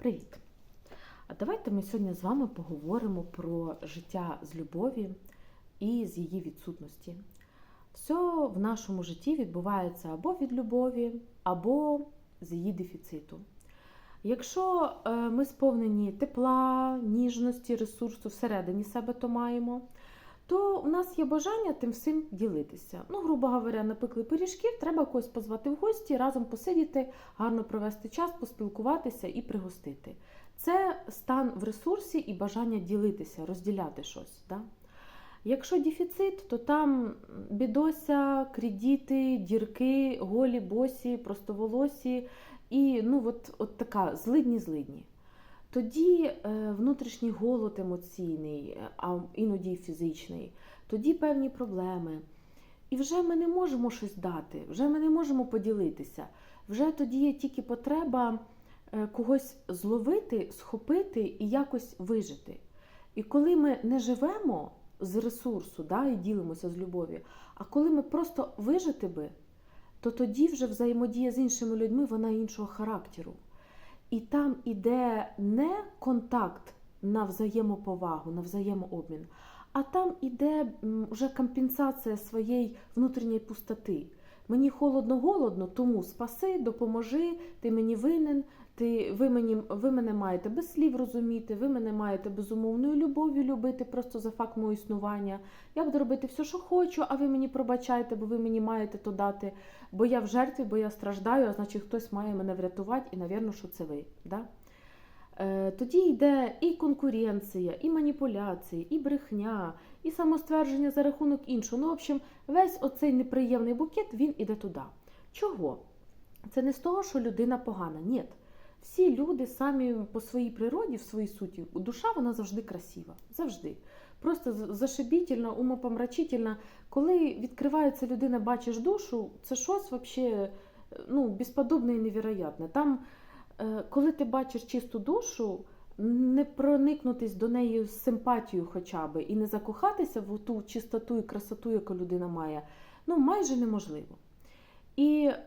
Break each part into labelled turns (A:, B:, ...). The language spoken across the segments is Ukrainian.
A: Привіт! Давайте ми сьогодні з вами поговоримо про життя з любові і з її відсутності. Все в нашому житті відбувається або від любові, або з її дефіциту. Якщо е, ми сповнені тепла, ніжності, ресурсу всередині себе то маємо, то у нас є бажання тим всім ділитися. Ну, грубо говоря, напекли пиріжків, треба когось позвати в гості, разом посидіти, гарно провести час, поспілкуватися і пригостити. Це стан в ресурсі і бажання ділитися, розділяти щось. Да? Якщо дефіцит, то там бідося, кредити, дірки, голі, босі, простоволосі і ну, от, от така злидні-злидні. Тоді е, внутрішній голод емоційний, а іноді фізичний, тоді певні проблеми. І вже ми не можемо щось дати, вже ми не можемо поділитися. Вже тоді є тільки потреба е, когось зловити, схопити і якось вижити. І коли ми не живемо з ресурсу да, і ділимося з любов'ю, а коли ми просто вижити би, то тоді вже взаємодія з іншими людьми вона іншого характеру. І там іде не контакт на взаємоповагу, на взаємообмін, а там іде вже компенсація своєї внутрішньої пустоти. Мені холодно-голодно, тому спаси, допоможи, ти мені винен, ти, ви, мені, ви мене маєте без слів розуміти, ви мене маєте безумовною любов'ю любити просто за факт мого існування. Я буду робити все, що хочу, а ви мені пробачайте, бо ви мені маєте то дати. Бо я в жертві, бо я страждаю, а значить хтось має мене врятувати, і, навірно, що це ви. Да? Е, Тоді йде і конкуренція, і маніпуляції, і брехня, і самоствердження за рахунок іншого. Ну, в общем, весь оцей неприємний букет він іде туди. Чого? Це не з того, що людина погана. Ні. Всі люди самі по своїй природі, в своїй суті, душа вона завжди красива. Завжди. Просто зашибітельна, умопомрачительна. Коли відкривається людина, бачиш душу, це щось вообще, ну, безподобне і невероятне. Там, е, коли ти бачиш чисту душу, не проникнутись до неї з симпатією хоча б і не закохатися в ту чистоту і красоту, яку людина має, ну майже неможливо. І е,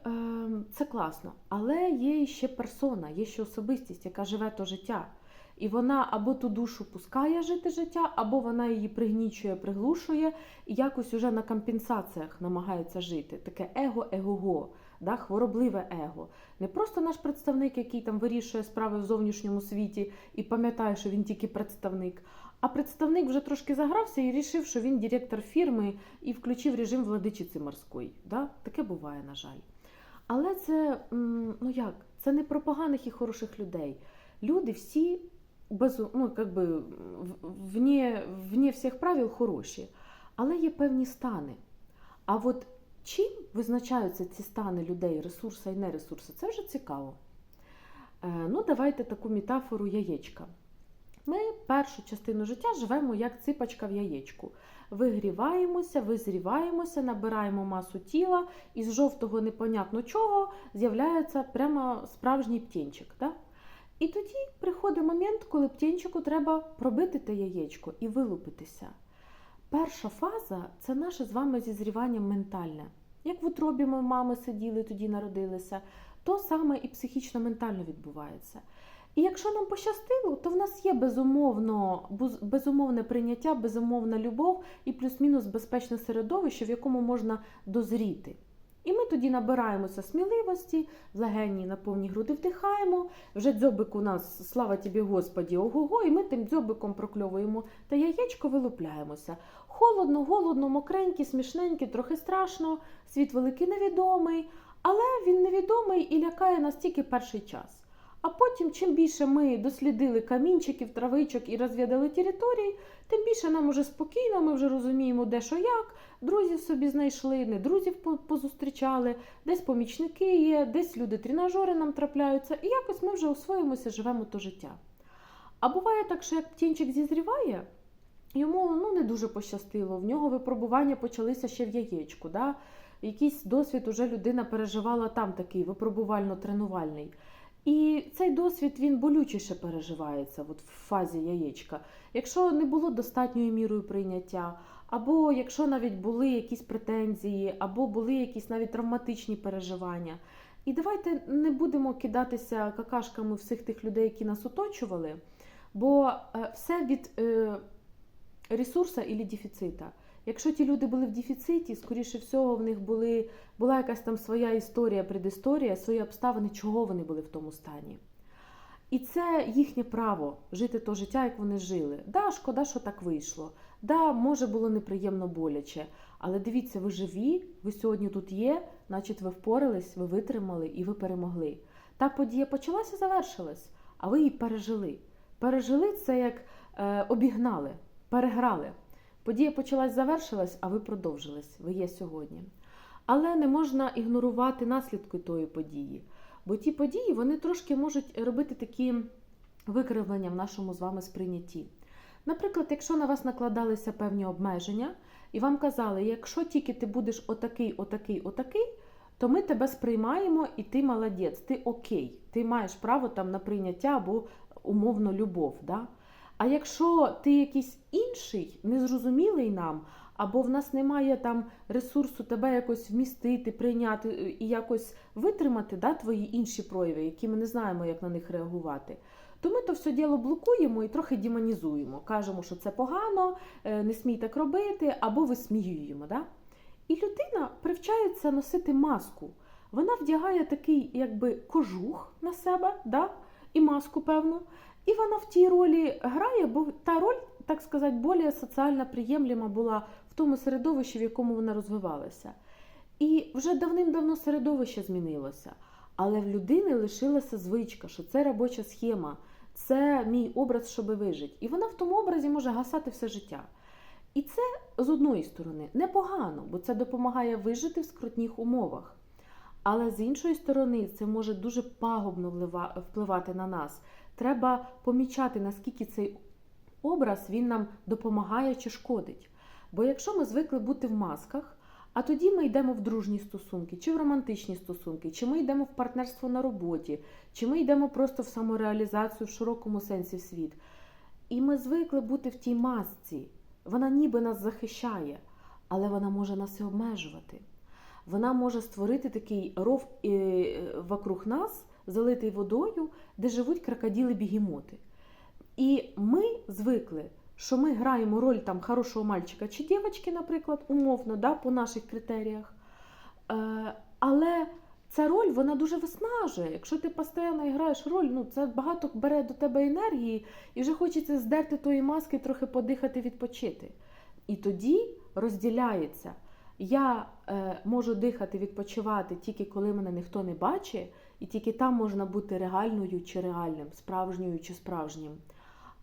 A: це класно. Але є ще персона, є ще особистість, яка живе то життя. І вона або ту душу пускає жити життя, або вона її пригнічує, приглушує і якось уже на компенсаціях намагається жити. Таке его-его, да, хворобливе его. Не просто наш представник, який там вирішує справи в зовнішньому світі і пам'ятає, що він тільки представник. А представник вже трошки загрався і рішив, що він директор фірми і включив режим владичиці морської. Да? Таке буває, на жаль. Але це ну як, це не про поганих і хороших людей. Люди всі без, ну, как би, вне, вне всіх правил хороші, але є певні стани. А от чим визначаються ці стани людей, ресурси і нересурси, це вже цікаво. Е, ну, Давайте таку метафору яєчка. Ми першу частину життя живемо як ципочка в яєчку. Вигріваємося, визріваємося, набираємо масу тіла, і з жовтого непонятно чого з'являється прямо справжній птінчик. Да? І тоді приходить момент, коли птінчику треба пробити те яєчко і вилупитися. Перша фаза це наше з вами зізрівання ментальне. Як в утробі ми мами сиділи, тоді народилися, то саме і психічно-ментально відбувається. І якщо нам пощастило, то в нас є безумовно, безумовне прийняття, безумовна любов і плюс-мінус безпечне середовище, в якому можна дозріти. І ми тоді набираємося сміливості, в легені на повні груди вдихаємо. Вже дзьобик у нас, слава тобі, Господі, ого-го, і ми тим дзьобиком прокльовуємо та яєчко вилупляємося. Холодно, голодно, мокренькі, смішненькі, трохи страшно, світ великий невідомий, але він невідомий і лякає нас тільки перший час. А потім, чим більше ми дослідили камінчиків, травичок і розвідали території, тим більше нам уже спокійно, ми вже розуміємо, де що як, друзів собі знайшли, не друзів позустрічали, десь помічники є, десь люди-тренажери нам трапляються, і якось ми вже освоїмося, живемо то життя. А буває так, що як птінчик зізріває, йому ну, не дуже пощастило, в нього випробування почалися ще в яєчку. Да? Якийсь досвід уже людина переживала там такий випробувально-тренувальний. І цей досвід він болючіше переживається от в фазі яєчка. Якщо не було достатньою мірою прийняття, або якщо навіть були якісь претензії, або були якісь навіть травматичні переживання, І давайте не будемо кидатися какашками всіх тих людей, які нас оточували, бо е, все від е, ресурсу і дефіцита. Якщо ті люди були в дефіциті, скоріше всього, в них були, була якась там своя історія, предісторія, свої обставини, чого вони були в тому стані. І це їхнє право жити то життя, як вони жили. Да, шкода, що так вийшло. Да, може було неприємно боляче. Але дивіться, ви живі, ви сьогодні тут є, значить, ви впорались, ви витримали і ви перемогли. Та подія почалася, завершилась, а ви її пережили. Пережили це як е, обігнали, переграли. Подія почалась, завершилась, а ви продовжились. Ви є сьогодні. Але не можна ігнорувати наслідки тої події. Бо ті події вони трошки можуть робити такі викривлення в нашому з вами сприйнятті. Наприклад, якщо на вас накладалися певні обмеження, і вам казали, якщо тільки ти будеш отакий, отакий, отакий, то ми тебе сприймаємо і ти молодець, ти окей, ти маєш право там на прийняття або умовно любов. Да? А якщо ти якийсь інший, незрозумілий нам, або в нас немає там ресурсу тебе якось вмістити, прийняти е, і якось витримати да, твої інші прояви, які ми не знаємо, як на них реагувати, то ми то все діло блокуємо і трохи демонізуємо. Кажемо, що це погано, е, не смій так робити, або висміюємо. Да? І людина привчається носити маску. Вона вдягає такий якби кожух на себе, да? і маску певну. І вона в тій ролі грає, бо та роль, так сказати, більш соціально приємлема була в тому середовищі, в якому вона розвивалася. І вже давним-давно середовище змінилося. Але в людини лишилася звичка, що це робоча схема, це мій образ, щоб вижити. І вона в тому образі може гасати все життя. І це з одної сторони непогано, бо це допомагає вижити в скрутних умовах. Але з іншої сторони, це може дуже пагубно впливати на нас. Треба помічати, наскільки цей образ він нам допомагає чи шкодить. Бо якщо ми звикли бути в масках, а тоді ми йдемо в дружні стосунки, чи в романтичні стосунки, чи ми йдемо в партнерство на роботі, чи ми йдемо просто в самореалізацію в широкому сенсі в світ. І ми звикли бути в тій масці. Вона ніби нас захищає, але вона може нас і обмежувати. Вона може створити такий ров е, вокруг нас, залитий водою, де живуть крокодили-бігімоти. І ми звикли, що ми граємо роль там хорошого мальчика чи дівчинки, наприклад, умовно, да, по наших критеріях. Е, але ця роль вона дуже виснажує. Якщо ти постійно граєш роль, ну це багато бере до тебе енергії, і вже хочеться здерти тої маски, трохи подихати, відпочити. І тоді розділяється. Я е, можу дихати, відпочивати тільки коли мене ніхто не бачить, і тільки там можна бути реальною чи реальним, справжньою чи справжнім.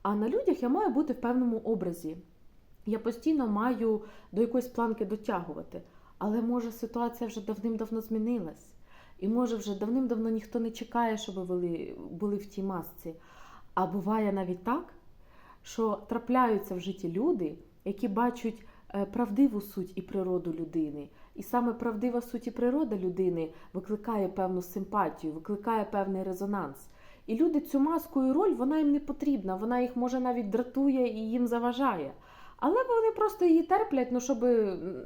A: А на людях я маю бути в певному образі. Я постійно маю до якоїсь планки дотягувати. Але може ситуація вже давним-давно змінилась. І може вже давним-давно ніхто не чекає, щоб ви були в тій масці. А буває навіть так, що трапляються в житті люди, які бачать е, правдиву суть і природу людини. І саме правдива суть і природа людини викликає певну симпатію, викликає певний резонанс. І люди цю маску і роль вона їм не потрібна, вона їх може навіть дратує і їм заважає. Але вони просто її терплять, ну, щоб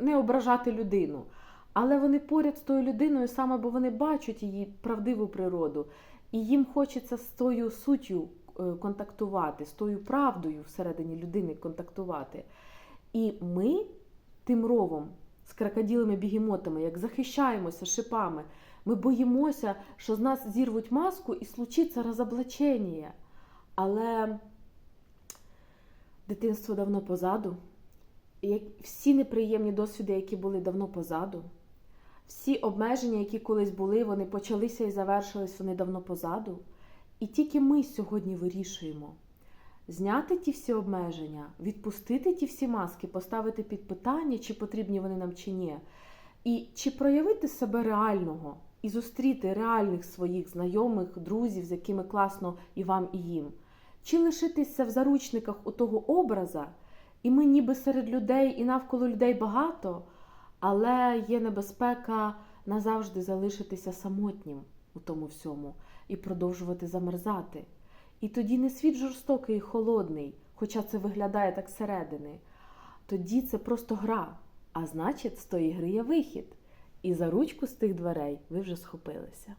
A: не ображати людину. Але вони поряд з тою людиною саме, бо вони бачать її правдиву природу, і їм хочеться з тою суттю е, контактувати, з тою правдою всередині людини контактувати. І ми тим ровом з крокодилими бігемотами, як захищаємося шипами, ми боїмося, що з нас зірвуть маску і случиться розоблачення. Але дитинство давно позаду. І всі неприємні досвіди, які були давно позаду, всі обмеження, які колись були, вони почалися і завершились, вони давно позаду. І тільки ми сьогодні вирішуємо зняти ті всі обмеження, відпустити ті всі маски, поставити під питання, чи потрібні вони нам чи ні. І чи проявити себе реального і зустріти реальних своїх знайомих, друзів, з якими класно і вам, і їм, чи лишитися в заручниках у того образа, і ми ніби серед людей і навколо людей багато, але є небезпека назавжди залишитися самотнім у тому всьому і продовжувати замерзати. І тоді не світ жорстокий і холодний, хоча це виглядає так зсередини. Тоді це просто гра. А значить, з тої гри є вихід. І за ручку з тих дверей ви вже схопилися.